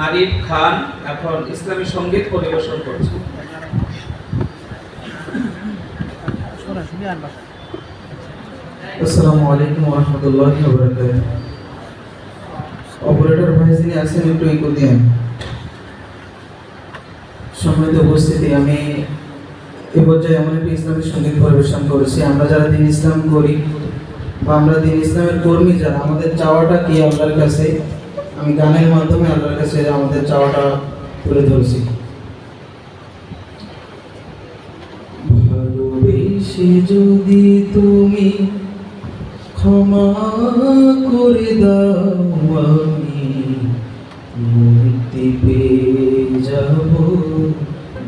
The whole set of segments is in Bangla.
আরিফ খান এখন ইসলামী সংগীত পরিবেশন করছে আসসালামু আলাইকুম ওয়া রাহমাতুল্লাহি ওয়া বারাকাতুহু অপারেটর ভাই যিনি আছেন একটু ইকো দিন সম্মানিত উপস্থিতি, আমি এ পর্যায়ে এমন একটি ইসলামী সংগীত পরিবেশন করেছি। আমরা যারা দিন ইসলাম করি বা আমরা দিন ইসলামের কর্মী, যারা আমাদের চাওয়াটা কি, আল্লাহর কাছে আমি গানের মাধ্যমে আল্লাহর কাছে আমাদের চাওয়াটা তুলে ধরছি। ভালোবেসে যদি তুমি ক্ষমা করে দাও, আমি মুক্তি পেয়ে যাব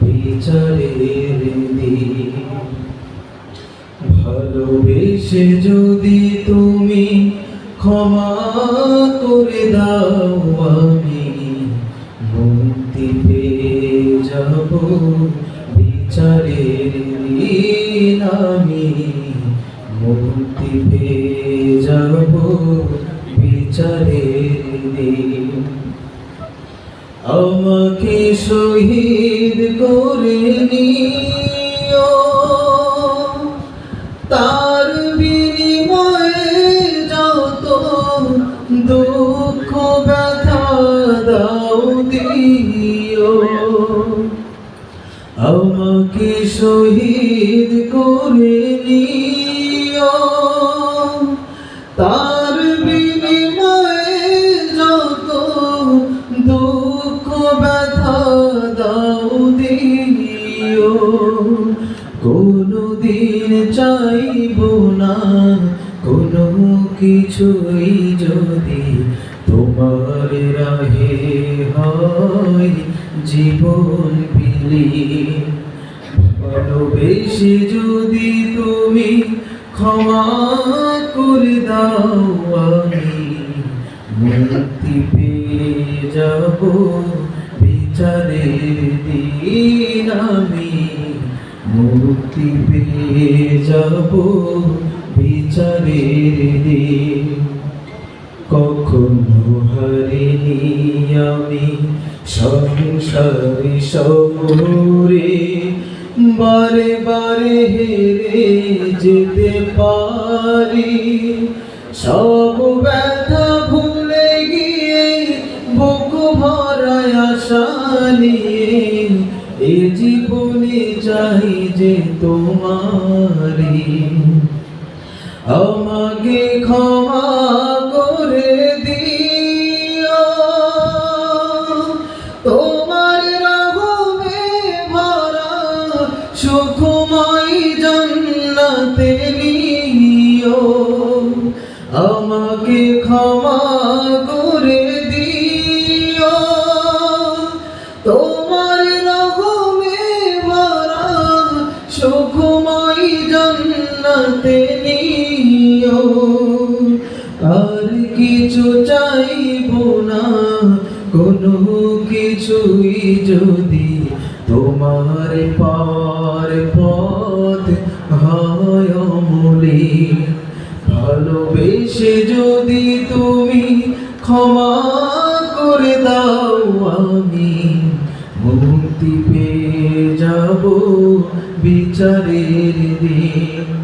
বিচারের দিন। ভালোবেসে যদি তুমি ক্ষমা করে দাও আমি। মুক্তি পেয়ে যাব বিচারের আমি। মুক্তি পেয়ে যাব বিচারের আমাকে শহীদ করে নিও দুঃখ ব্যথা দাও দিও। আমাকে শহীদ করে নিও। তার বিনিময়ে যত দুঃখ ব্যথা দাও দিও। কোনদিন চাইব না কোনো কিছুই যদি তোমার রাহে হয় জীবন বিলি ভালোবেসে যদি তুমি ক্ষমা করে দাও আমি, মুক্তি পেয়ে যাব বিচারের দিন আমি, মুক্তি পেয়ে যাব বিচারের দিন, কখনো হারিনি আমি সংসারে সবরে বারে বারে হেরে যেতে পারি, সব ব্যথা ভুলে গিয়ে বুক ভরায় আশা এ জীবনে চাই যে তোমারি আমাকে ক্ষমা করে দিও। তোমার রহমে ভরা সুখময় জান্নাতে নিও। আমাকে ক্ষমা করে দিও। তোমার রহমে ভরা সুখময় জান্নাতে নিও। আর কিছু চাইব না, কোনো কিছুই যদি তোমার পার পথ হয় অমূলে। ভালোবেসে যদি তুমি ক্ষমা করে দাও আমি, মুক্তি পেয়ে যাব বিচারের দিন।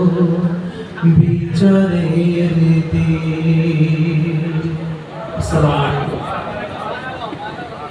বিচারের রীতি সবার